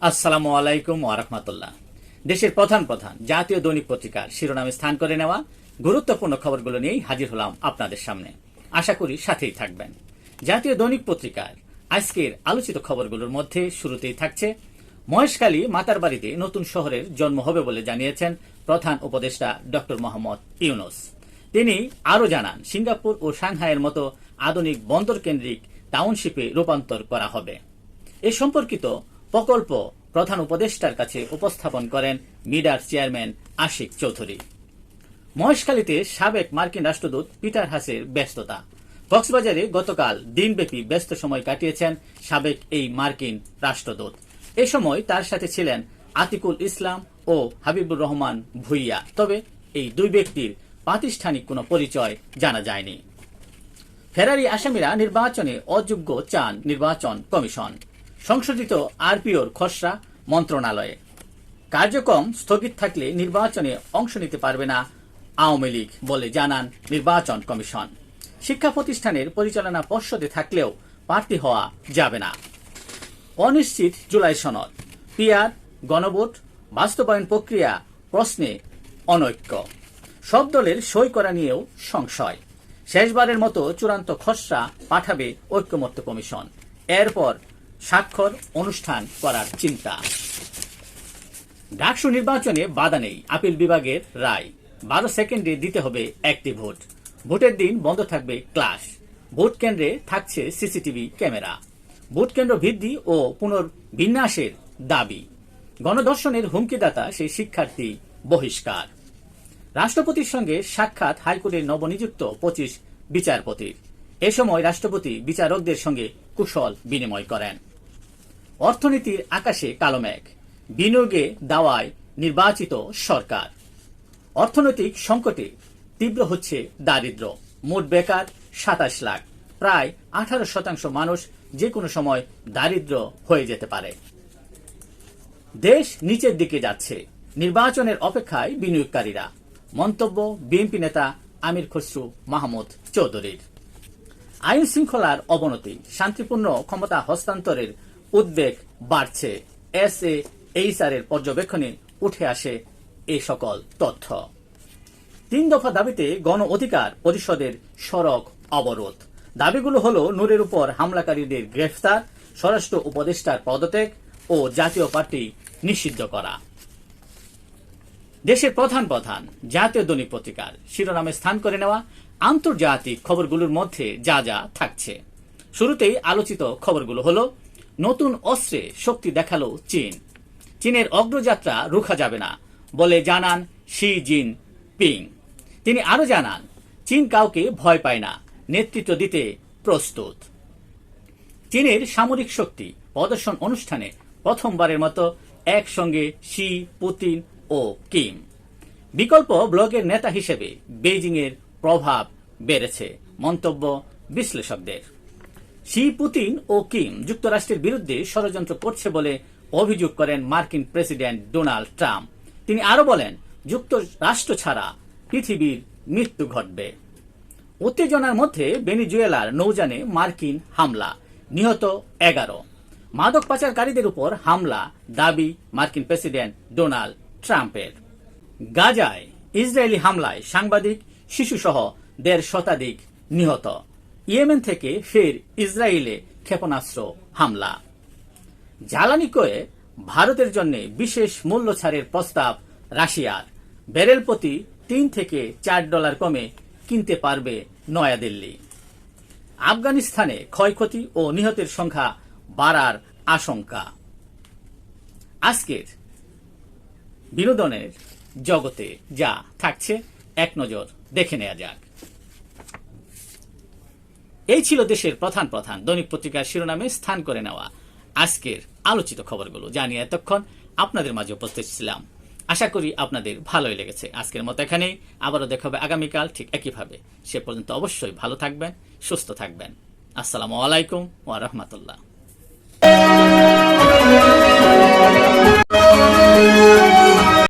আসসালামু আলাইকুম ওয়ারহমাতুল্লাহ দেশের প্রধান প্রধান জাতীয় দৈনিক পত্রিকার শিরোনামে স্থান করে নেওয়া গুরুত্বপূর্ণ খবরগুলো নিয়েই হাজির হলাম আপনাদের সামনে। আশা করি সাথেই থাকবেন। জাতীয় দৈনিক পত্রিকার আজকের আলোচিত খবরগুলোর মধ্যে শুরুতেই থাকছে, মহেশখালী মাতার বাড়িতে নতুন শহরের জন্ম হবে বলে জানিয়েছেন প্রধান উপদেষ্টা ডক্টর মোহাম্মদ ইউনুস। তিনি আরও জানান, সিঙ্গাপুর ও সাংহাইয়ের মতো আধুনিক বন্দর কেন্দ্রিক টাউনশিপে রূপান্তর করা হবে। এ সম্পর্কিত প্রকল্প প্রধান উপদেষ্টার কাছে উপস্থাপন করেন মিডার চেয়ারম্যান আশিক চৌধুরী। মহেশখালীতে সাবেক মার্কিন রাষ্ট্রদূত পিটার হাসের ব্যস্ততা। কক্সবাজারে গতকাল দিনব্যাপী ব্যস্ত সময় কাটিয়েছেন সাবেক এই মার্কিন রাষ্ট্রদূত। এ সময় তার সাথে ছিলেন আতিকুল ইসলাম ও হাবিবুর রহমান ভুইয়া। তবে এই দুই ব্যক্তির প্রাতিষ্ঠানিক কোনো পরিচয় জানা যায়নি। ফেরারি আসামিরা নির্বাচনে অযোগ্য চান নির্বাচন কমিশন। সংশোধিত আরপিওর খসড়া মন্ত্রণালয়ে। কার্যক্রম স্থগিত থাকলে নির্বাচনে অংশ নিতে পারবে না আওয়ামী লীগ বলে জানান নির্বাচন কমিশন। শিক্ষা প্রতিষ্ঠানের পরিচালনা পর্ষদে থাকলেও প্রার্থী হওয়া যাবে না। অনিশ্চিত জুলাই সনদ, পিআর, গণভোট, বাস্তবায়ন প্রক্রিয়া, প্রশ্নে অনৈক্য। সব দলের সই করা নিয়েও সংশয়। শেষবারের মতো চূড়ান্ত খসড়া পাঠাবে ঐক্যমত্য কমিশন। এরপর স্বাক্ষর অনুষ্ঠান করার চিন্তা। ডাকসু নির্বাচনে বাধা নেই, আপিল বিভাগের রায়। বারো সেকেন্ডে দিতে হবে একটি ভোট। ভোটের দিন বন্ধ থাকবে ক্লাস। ভোট কেন্দ্রে থাকছে সিসিটিভি ক্যামেরা। ভোট কেন্দ্র বৃদ্ধি ও পুনর্বিন্যাসের দাবি। গণদর্শনের হুমকিদাতা সেই শিক্ষার্থী বহিষ্কার। রাষ্ট্রপতির সঙ্গে সাক্ষাৎ হাইকোর্টের নবনিযুক্ত পঁচিশ বিচারপতির। এ সময় রাষ্ট্রপতি বিচারকদের সঙ্গে কুশল বিনিময় করেন। অর্থনীতির আকাশে কালো মেঘ, বিনিয়োগে দাওয়ায় নির্বাচিত সরকার। অর্থনৈতিক সংকটে তীব্র হচ্ছে দারিদ্র, মোট বেকার সাতাশ লাখ, প্রায় আঠারো শতাংশ মানুষ যে কোনো সময় দারিদ্র হয়ে যেতে পারে। দেশ নিচের দিকে যাচ্ছে, নির্বাচনের অপেক্ষায় বিনিয়োগকারীরা। মন্তব্য বিএনপি নেতা আমির খসরু মাহমুদ চৌধুরীর। আইন শৃঙ্খলার অবনতি, শান্তিপূর্ণ ক্ষমতা হস্তান্তরের উদ্বেগ বাড়ছে। এস এ এইচআর এর পর্যবেক্ষণে উঠে আসে এই সকল তথ্য। তিন দফা দাবিতে গণ অধিকার পরিষদের সড়ক অবরোধ। দাবিগুলো হল নূরের উপর হামলাকারীদের গ্রেফতার, স্বরাষ্ট্র উপদেষ্টার পদত্যাগ ও জাতীয় পার্টি নিষিদ্ধ করা। দেশের প্রধান প্রধান জাতীয় দৈনিক পত্রিকার শিরোনামে স্থান করে নেওয়া আন্তর্জাতিক খবরগুলোর মধ্যে যা যা থাকছে। শুরুতেই আলোচিত খবরগুলো হলো, নতুন অস্ত্রে শক্তি দেখাল চীন। চীনের অগ্রযাত্রা রুখা যাবে না বলে জানান শি জিন পিং তিনি আরও জানান, চীন কাউকে ভয় পায় না, নেতৃত্ব দিতে প্রস্তুত। চীনের সামরিক শক্তি প্রদর্শন অনুষ্ঠানে প্রথমবারের মতো একসঙ্গে শি পুতিন ও কিম। বিকল্প ব্লগের নেতা হিসেবে বেইজিং এর প্রভাব বেড়েছে, মন্তব্য বিশ্লেষকদের। শি পুতিন ও কিম যুক্তরাষ্ট্রের বিরুদ্ধে ষড়যন্ত্র করছে বলে অভিযোগ করেন মার্কিন প্রেসিডেন্ট ডোনাল্ড ট্রাম্প। তিনি আরও বলেন, যুক্তরাষ্ট্র ছাড়া পৃথিবীর মৃত্যু ঘটবে। উত্তেজনার মধ্যে বেনিজুয়েলার নৌযানে মার্কিন হামলা, নিহত এগারো। মাদক পাচারকারীদের উপর হামলা, দাবি মার্কিন প্রেসিডেন্ট ডোনাল্ড ট্রাম্পের। গাজায় ইসরায়েলি হামলায় সাংবাদিক, শিশুসহ দেড় শতাধিক নিহত। ইয়েমেন থেকে ফের ইসরায়েলে ক্ষেপণাস্ত্র হামলা। জ্বালানি কয়ে ভারতের জন্য বিশেষ মূল্য ছাড়ের প্রস্তাব রাশিয়ার। ব্যারেল প্রতি তিন থেকে চার ডলার কমে কিনতে পারবে নয়াদিল্লি। আফগানিস্তানে ক্ষয়ক্ষতি ও নিহতের সংখ্যা বাড়ার আশঙ্কা। আজকের বিনোদনের জগতে যা থাকছে, এক নজর দেখে নেওয়া যাক। এই ছিল দেশের প্রধান প্রধান দৈনিক পত্রিকার শিরোনামে স্থান করে নেওয়া আজকের আলোচিত খবরগুলো। জানিয়ে এতক্ষণ আপনাদের মাঝে উপস্থিত ছিলাম। আশা করি আপনাদের ভালোই লেগেছে। আজকের মতো এখানেই। আবারও দেখা হবে আগামীকাল ঠিক একইভাবে। সে পর্যন্ত অবশ্যই ভালো থাকবেন, সুস্থ থাকবেন। আসসালামু আলাইকুম ওয়া রাহমাতুল্লাহ।